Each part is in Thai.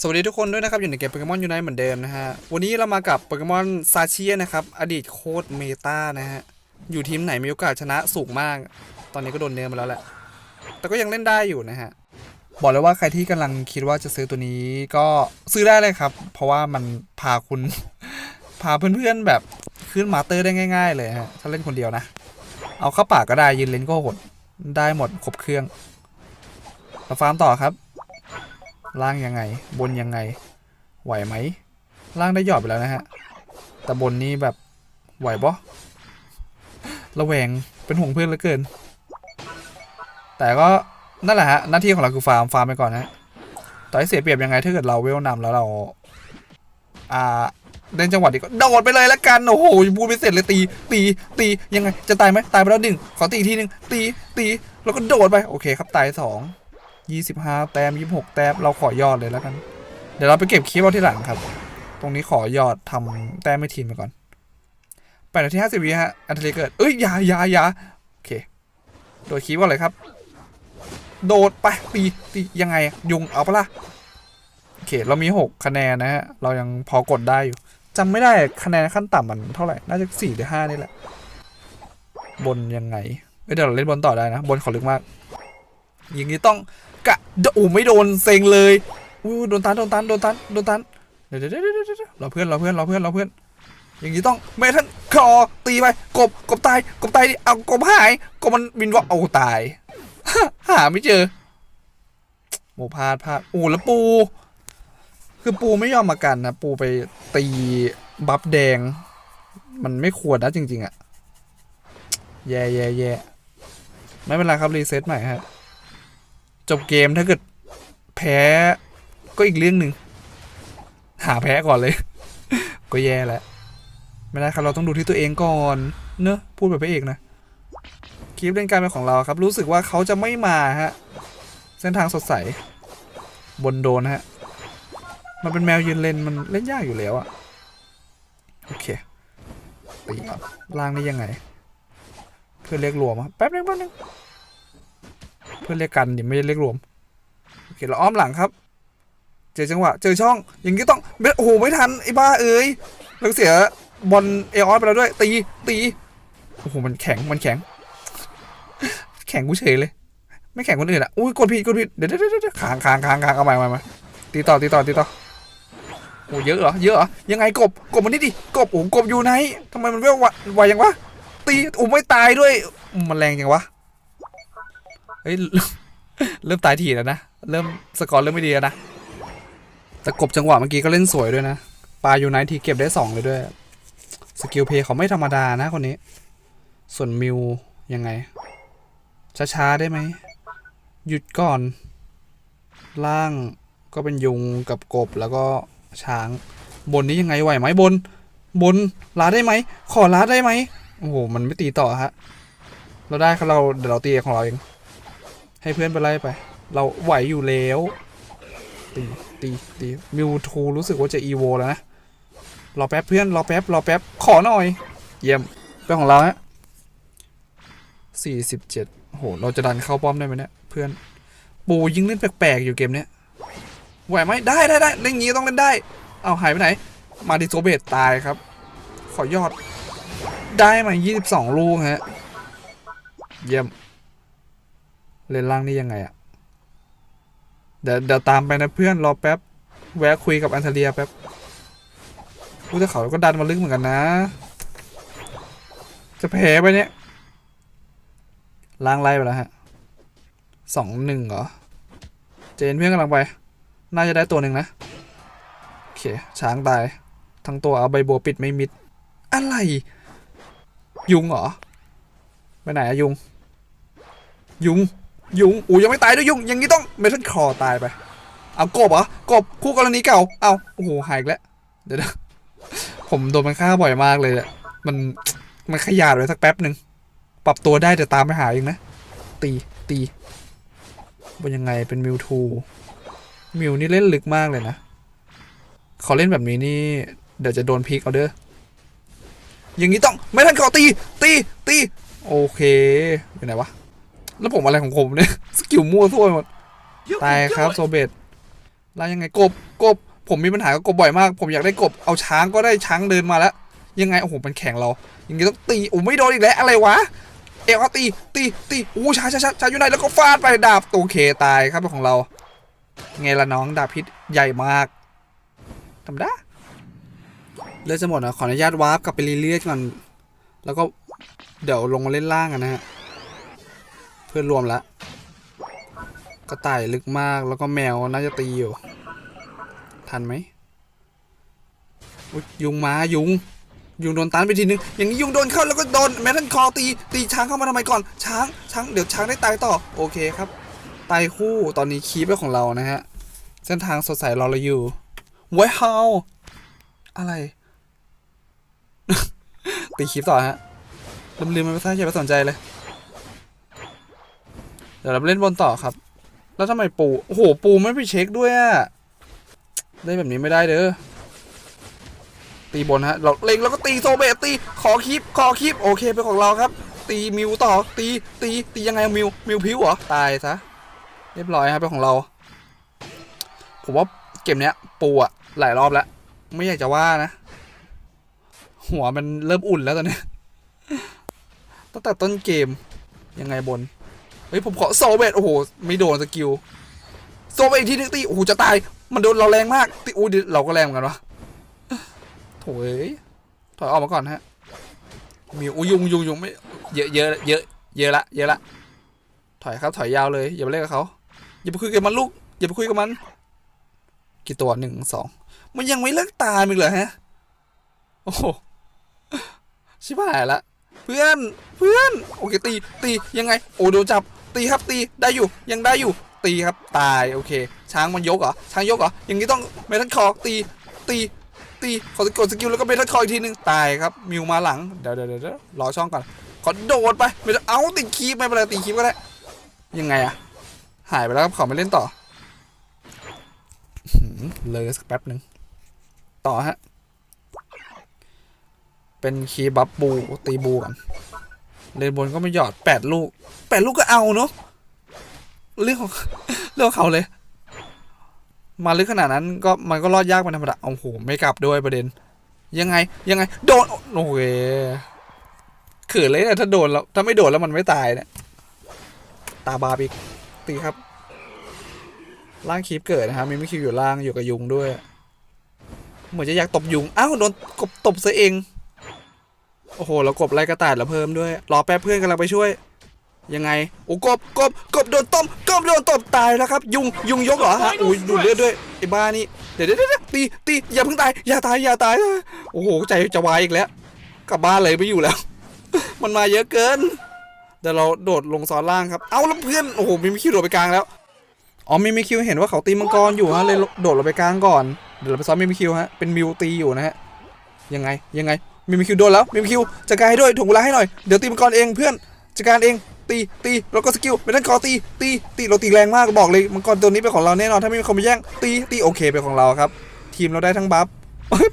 สวัสดีทุกคนด้วยนะครับ อยู่ในเกมโปเกมอนยูไนเหมือนเดิมนะฮะ วันนี้เรามากับโปเกมอนซาเชียนะครับ อดีตโค้ดเมตานะฮะ อยู่ทีมไหนมีโอกาสชนะสูงมาก ตอนนี้ก็โดนเนื้อมาแล้วแหละ แต่ก็ยังเล่นได้อยู่นะฮะ บอกเลยว่าใครที่กำลังคิดว่าจะซื้อตัวนี้ก็ซื้อได้เลยครับ เพราะว่ามันพาคุณ พาเพื่อนๆแบบขึ้นมาสเตอร์ได้ง่าย ๆ เลยฮะ ถ้าเล่นคนเดียวนะ เอาเข้าปากก็ได้ยืนเล่นก็หดได้หมดครบเครื่องมาฟาร์มต่อครับ ล่างยังไง บนยังไง ไหวไหมล่างได้หยอดไปแล้วนะฮะ แต่บนนี้แบบไหวปะระแวงเป็นห่วงเพื่อนเหลือเกิน แต่ก็นั่นแหละฮะหน้าที่ของเราคือฟาร์มฟาร์มไปก่อนนะต่อให้เสียเปรียบยังไงถ้าเกิดเราเวลนำแล้วเรา อ่าเล่นจังหวะดีก็โดดไปเลยละกันโอ้โหพูดไม่เสร็จเลยตี ตีตียังไงจะตายไหมตายไปแล้วหนึ่งขอตีทีหนึ่งตีตีแล้วก็โดดไปโอเคครับตายสอง ยี่สิบห้าแต้มยี่หกแต้ม เราขอยอดเลยแล้วกัน เดี๋ยวเราไปเก็บคลิปเอาที่หลังครับ ตรงนี้ขอยอดทำแต้มไม่ทีมไปก่อนแปดนาทีห้าสิบวิฮะ อันเทเลเกิด เอ้ยยายายาโอเค โดดคลิปก่อนเลยครับ โดดไปตีตียังไง ยุงเอาปะล่ะ โอเค เรามีหกคะแนนนะฮะ เรายังพอกดได้อยู่จำไม่ได้คะแนนขั้นต่ำมันเท่าไหร่ น่าจะสี่หรือห้านี่แหละ บนยังไงเอ้ยเดี๋ยวเราเล่นบนต่อได้นะ บนขอลึกมาก อย่างนี้ต้อง กะโอ้ไม่โดนเซ็งเลยอู้โดนตันโดนตันโดนตันโดนตันเดี๋ยวเดี๋ยวเดี๋ยวเดะเราเพื่อนเราเพื่อนเราเพื่อนเราเพื่อน อย่างนี้ต้องเมทันคอตีไปกบกบตายกบตายดิเอากบหายกบมันบินว่าเอาตายหาไม่เจอโมพาดพาดโอ้แล้วปู คือปูไม่ยอมมากันนะปูไปตีบัฟแดง มันไม่ควรนะจริง ๆอะแย่แย่แย่ไม่เป็นไรครับ รีเซ็ตใหม่ฮะ จบเกมถ้าเกิดแพ้ก็อีกเรื่องหนึ่งหาแพ้ก่อนเลย ก็แย่แล้วไม่ได้ครับเราต้องดูที่ตัวเองก่อนเนอะพูดแบบพระเอกนะคลิปเล่นการเป็นของเราครับ รู้สึกว่าเขาจะไม่มาฮะเส้นทางสดใส บนโดนฮะ มันเป็นแมวยืนเลนมันเล่นยากอยู่แล้วอะโอเคตีล่างนี่ยังไง เพื่อเรียกรวมอะแป๊บนึงแป๊บนึง พื่อนเรียกกันดิไม่ได้เรียกรวมโอเคเราอ้อมหลังครับ เจอจังหวะ เจอช่อง อย่างนี้ต้องโอ้โหไม่ทันไอ้บ้าเอ้ยเราเสียบอลเอออสไปแล้วด้วย ตีตีโอ้โหมันแข็งมันแข็ง แข็งกูเฉยเลย ไม่แข็งคนอื่นอะอุ้ยกดผิดกดผิดเดี๋ยวเดี๋ยวเดี๋ยวค้างค้างค้างค้างเอาใหม่เอาใหม่เอาใหม่ตีต่อตีต่อตีต่อโอ้เยอะเหรอเยอะเหรอยังไงกบกบมันนี่ดิกบโอ้กบอยู่ไหนทำไมมันเวลวะไวยังวะตีโอ้ไม่ตายด้วยมันแรงยังวะ ฮ้ยเริ่มตายทีแล้วนะ เริ่มสกอร์เริ่มไม่ดีแล้วนะ แต่กบจังหวะเมื่อกี้ก็เล่นสวยด้วยนะปลาอยู่ไนทีเก็บได้สองเลยด้วย สกิลเพย์เขาไม่ธรรมดานะคนนี้ ส่วนมิวยังไง ช้าๆได้ไหม หยุดก่อน ล่างก็เป็นยุงกับกบแล้วก็ช้าง บนนี้ยังไงไหวไหมบน บนลาได้ไหม ขอลาได้ไหม โอ้โห มันไม่ตีต่อฮะ เราได้ครับเราเดี๋ยวเราตีของเราเอง ให้เพื่อนไปไล่ไป เราไหวอยู่แล้วตีตีตีมิวทูรู้สึกว่าจะอีโวแล้วนะรอแป๊บเพื่อนรอแป๊บรอแป๊บขอหน่อย เยี่ยมเป็นของเราฮะสี่สิบเจ็ดโหเราจะดันเข้าป้อมได้ไหมเนี่ยเพื่อน ปูยิงเล่นแปลกๆอยู่เกมเนี้ยไหวไหมได้ได้ได้เล่นงี้ต้องเล่นได้ เอาหายไปไหน มาดิโซเบตตายครับ ขอยอดได้มายี่สิบสองลูกฮะ เยี่ยม เลนล่างนี่ยังไงอะเดี๋ยวเดี๋ยวตามไปนะเพื่อนรอแป๊บ แวะคุยกับอันเทเลียแป๊บพูดแต่เขาก็ดันมาลึกเหมือนกันนะ จะแพ้ไปเนี่ยล่างไล่ไปแล้วฮะสองหนึ่งเหรอ เจนเพื่อนกำลังไป น่าจะได้ตัวหนึ่งนะ โอเค ช้างตาย ทั้งตัวเอาใบบัวปิดไม่มิด อะไร ยุงเหรอ ไปไหนอะยุง ยุง ยุงอูยังไม่ตายด้วยยุงอย่างนี้ต้องเมทัลคอตายไป เอากบเหรอกบคู่กรณีเก่า เอาโอ้โหหายแล้ว เดี๋ยวนะผมโดนมันฆ่าบ่อยมากเลยอะมันมันขยาดไว้สักแป๊บหนึ่งปรับตัวได้แต่ตามไปหาเองนะ ตีตีเป็นยังไงเป็นมิวทูมิวนี่เล่นลึกมากเลยนะเขาเล่นแบบนี้นี่ เดี๋ยวจะโดนพิกเอาเด้ออย่างนี้ต้องไม่ทันขอตีตีตีโอเคอยู่ไหนวะ แล้วผมอะไรของผมเนี่ย สกิลมั่วทั่วไปหมด ตายครับโซเบตแล้วยังไงกบกบ ผมมีปัญหากับกบบ่อยมาก ผมอยากได้กบ เอาช้างก็ได้ช้างเดินมาแล้ว ยังไง โอ้โห มันแข่งเราอย่างงี้ต้องตี โอ้ไม่โดนอีกแล้ว อะไรวะ เอวตี ตี ตี โอ้ช้าช้าช้าช้าอยู่ไหนแล้วก็ฟาดไปดาบ โอเค ตายครับเป็นของเรา ไงล่ะน้อง ดาบพิษใหญ่มากทำได้เลือดจะหมดนะขออนุญาตวาร์ปกลับไปเรื่อยๆก่อน แล้วก็เดี๋ยวลงมาเล่นล่างกันนะฮะ เพื่อนรวมแล้วกระต่ายลึกมากแล้วก็แมวน่าจะตีอยู่ ทันไหมยุงมายุง ยุงโดนตันไปทีนึง อย่างนี้ยุงโดนเข้าแล้วก็โดนแมทันคอตี ตีช้างเข้ามาทำไมก่อน ช้าง ช้าง เดี๋ยวช้างได้ตายต่อ โอเคครับ ตายคู่ ตอนนี้คีปเป็นของเรานะฮะ เส้นทางสดใสรอเราอยู่ไว้ฮาอะไร ตีคีปต่อฮะลืมๆมันไม่ใช่อย่าไปสนใจเลย เดี๋ยวเราเล่นบนต่อครับ แล้วทำไมปู โอ้โห ปูไม่ไปเช็คด้วยอะได้แบบนี้ไม่ได้เด้อ ตีบนฮะ เราเล็งแล้วก็ตีโซเบตตี ขอคลิป ขอคลิป โอเคเป็นของเราครับ ตีมิวต่อ ตี ตี ตียังไงมิว มิวพิวเหรอ ตายซะ เรียบร้อยครับเป็นของเรา ผมว่าเกมเนี้ย ปูอะหลายรอบแล้ว ไม่อยากจะว่านะ หัวมันเริ่มอุ่นแล้วตอนนี้ ตั้งแต่ต้นเกมยังไงบน เฮ้ยผมขอโซเบตโอ้โหไม่โดนสกิลโซไปอีกทีนึงตีโอ้โหจะตายมันโดนเราแรงมากตีอู้ดิเราก็แรงเหมือนกันวะโถ่เอ้ยถอยออกมาก่อนฮะมีอุยุงยุงยุงไม่เยอะเยอะเยอะเยอะละเยอะละถอยครับถอยยาวเลยอย่าไปเล่นกับเขาอย่าไปคุยกับมันลูกอย่าไปคุยกับมัน กี่ตัวหนึ่งสองมันยังไม่เลิกตายมอีกเหรอฮะโอ้โหชิบหายละเพื่อนเพื่อนโอเคตีตียังไงโอ้โดนจับ ตีครับตีได้อยู่ยังได้อยู่ตีครับตายโอเค ช้างมันยกเหรอช้างยกเหรออย่างนี้ต้องเมทัลคอตีตีตีขอกดสกิลแล้วก็เมทัลคออีกทีนึงตายครับมิวมาหลังเดี๋ยวเดี๋ยวเดี๋ยวรอช่องก่อนขอโดดไปไม่ต้องเอาติดคีบไม่เป็นไรตีคีบก็ได้ยังไงอะหายไปแล้วครับขอมาเล่นต่อเลยสักแป๊บหนึ่งต่อฮะเป็นคีบัฟบูตีบูก่อน เลนบนก็ไม่หยอดแปดลูกแปดลูกก็เอาเนาะเรื่องของเรื่องเขาเลย มาลึกขนาดนั้นก็มันก็รอดยากเป็นธรรมดาโอ้โหไม่กลับด้วยประเด็น ยังไงยังไง โดนโอ้โหเขินเลยเนี่ยถ้าโดนแล้วถ้าไม่โดนแล้วมันไม่ตายเนี่ยตาบาปอีกตีครับ ล่างคีบเกิดนะครับมีไม่คิวอยู่ล่างอยู่กับยุงด้วย เหมือนจะอยากตบยุงอ้าวโดนกบตบซะเอง โอ้โหแล้วกบไล่กระต่ายแล้วเพิ่มด้วย รอแป๊บเพื่อนกำลังไปช่วย ยังไง โอ้กบกบกบโดนต้มกบโดนตบตายแล้วครับ ยุงยุงยกเหรอฮะอุ้ยดูดเลือดด้วยไอ้บ้านี่เดี๋ยวเดี๋ยวเดี๋ยวตีตีอย่าเพิ่งตายอย่าตายอย่าตายโอ้โหใจจะวายอีกแล้ว กลับบ้านเลยไม่อยู่แล้ว มันมาเยอะเกินเดี๋ยวเราโดดลงซ้อนล่างครับ เอาแล้วเพื่อนโอ้โหมีมิคิวโดดไปกลางแล้วอ๋อมีมิคิวเห็นว่าเขาตีมังกรอยู่ฮะเลยโดดลงไปกลางก่อนเดี๋ยวเราไปซ้อมมีมิคิวฮะเป็นมิวตีอยู่นะฮะยังไงยังไง มีมิคิวโดนแล้วมีมิคิวจัดการให้ด้วยถ่วงเวลาให้หน่อย เดี๋ยวตีมังกรเองเพื่อนจัดการเองตีตีแล้วก็สกิลเป็นท่านคอตีตีตีเราตีแรงมากบอกเลยมังกรตัวนี้เป็นของเราแน่นอนถ้าไม่มีคนมาแย่งตีตีโอเคเป็นของเราครับ ทีมเราได้ทั้งบัฟ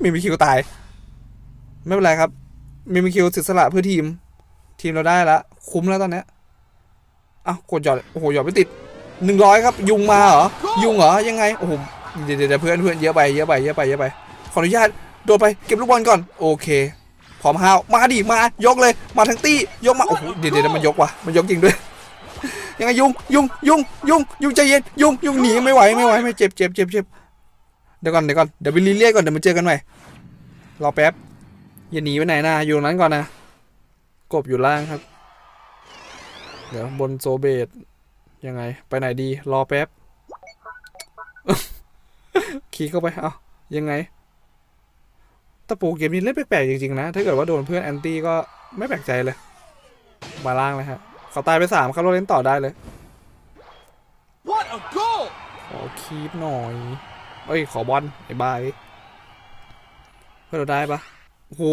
มีมิคิวตาย ไม่เป็นไรครับ มีมิคิวสียสละเพื่อทีม ทีมเราได้ละคุ้มแล้วตอนเนี้ยอ้าวกดหยอดโอ้โหหยอดไม่ติดหนึ่งร้อยครับ ยุงมาเหรอยุงเหรอยังไงโอ้โหเดี๋ยวเดี๋ยวเพื่อนเพื่อนเยอะไปเยอะไปเยอะไปเยอะไปขออนุญาตโดดไปเก็บลูกบอลก่อนโอเค พร้อมห้าวมาดิมายกเลยมาทั้งตี้ยกมาโอ้โหเดี๋ยวเดี๋ยวมันยกว่ะมันยกจริงด้วยยังไงยุงยุงยุงยุงยุงใจเย็นยุงยุงหนีไม่ไหวไม่ไหวไม่เจ็บเจ็บเจ็บเจ็บเดี๋ยวก่อนเดี๋ยวก่อนเดี๋ยวไปรีเลียกก่อนเดี๋ยวมาเจอกันใหม่รอแป๊บอย่าหนีไปไหนนะอยู่ตรงนั้นก่อนนะกบอยู่ล่างครับ เดี๋ยวบนโซเบตยังไงไปไหนดีรอแป๊บขี่เข้าไปเอายังไง ตะปูเกมนี้เล่นแปลกๆจริงๆนะ ถ้าเกิดว่าโดนเพื่อนแอนตี้ก็ไม่แปลกใจเลย มาล่างเลยฮะเขาตายไปสามครับเราเล่นต่อได้เลย What a goal! ขอคีปหน่อยเอ้ย ขอบอลไอ้บายเพื่อเราได้ปะโอ้โห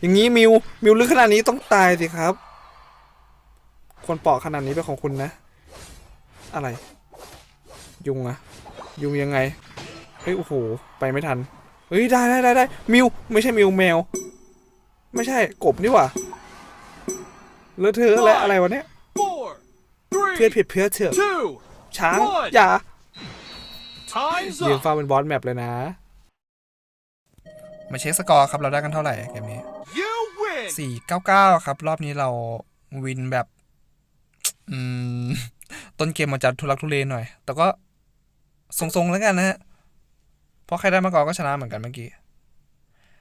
อย่างนี้มิว มิวลึกขนาดนี้ต้องตายสิครับ คนเปาะขนาดนี้เป็นของคุณนะ อะไร ยุงอะยุงยังไงเฮ้ยโอ้โห ไปไม่ทัน เฮ้ยได้ได้ได้ได้มิวไม่ใช่มิวแมว ไม่ใช่กบนี่หว่าเลอะเทอะและอะไรวะเนี่ย Four, เพื่อน three, ผิดเพื่อนเถอะ two, ช้าง One อย่า Time's ยืน up. เฝ้าเป็นบอสแมปเลยนะ มาเช็คสกอร์ครับ เราได้กันเท่าไหร่เกมนี้ You win. สี่เก้าเก้าครับ รอบนี้เราวินแบบ อืม ต้นเกมมันจะทุลักทุเลหน่อย แต่ก็ทรงๆแล้วกันนะฮะ เพราะใครได้มาก่อนก็ชนะเหมือนกันเมื่อกี้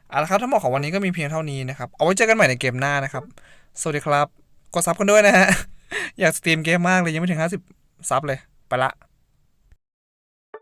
เอาละครับทั้งหมดของวันนี้ก็มีเพียงเท่านี้นะครับ เอาไว้เจอกันใหม่ในเกมหน้านะครับ สวัสดีครับ กดซับกันด้วยนะฮะ อยากสตรีมเกมมากเลยยังไม่ถึงห้าสิบซับเลย ไปละ